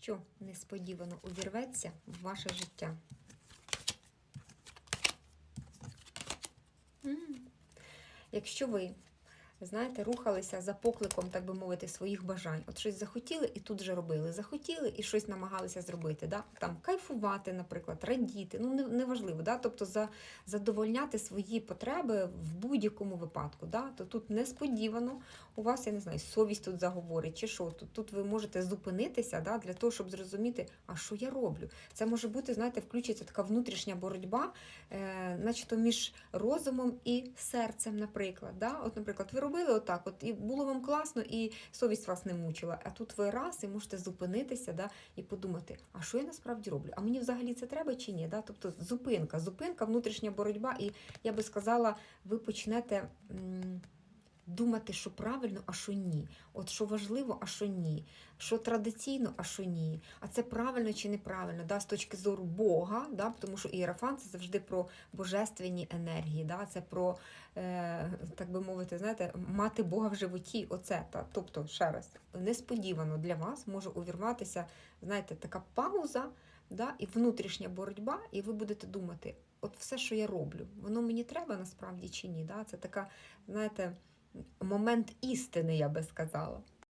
що несподівано увірветься в ваше життя. Якщо ви, знаєте, рухалися за покликом, так би мовити, своїх бажань, от щось захотіли і тут же робили. Захотіли і щось намагалися зробити. Да? Там кайфувати, наприклад, радіти, ну неважливо, да? тобто за, задовольняти свої потреби в будь-якому випадку. Да? То тут несподівано у вас, я не знаю, совість тут заговорить, чи що. Тут, тут ви можете зупинитися да, для того, щоб зрозуміти, а що я роблю. Це може бути, знаєте, включиться така внутрішня боротьба, е, начебто між розумом і серцем, наприклад. Да? От, наприклад, ви робили отак, от, і було вам класно, і совість вас не мучила. А тут ви раз і можете зупинитися да, і подумати, а що я насправді роблю? А мені взагалі це треба чи ні? Да? Тобто зупинка, зупинка, внутрішня боротьба, і я би сказала, ви почнете. Думати, що правильно, а що ні. От що важливо, а що ні. Що традиційно, а що ні. А це правильно чи неправильно, да, з точки зору Бога, да, тому що іерафан це завжди про божественні енергії, да, це про, е, так би мовити, знаєте, мати Бога в животі. Оце, та. Тобто, ще раз, несподівано для вас може увірватися, знаєте, така пауза да, і внутрішня боротьба, і ви будете думати, от все, що я роблю, воно мені треба насправді чи ні. Да? Це така, знаєте, момент істини, я би сказала.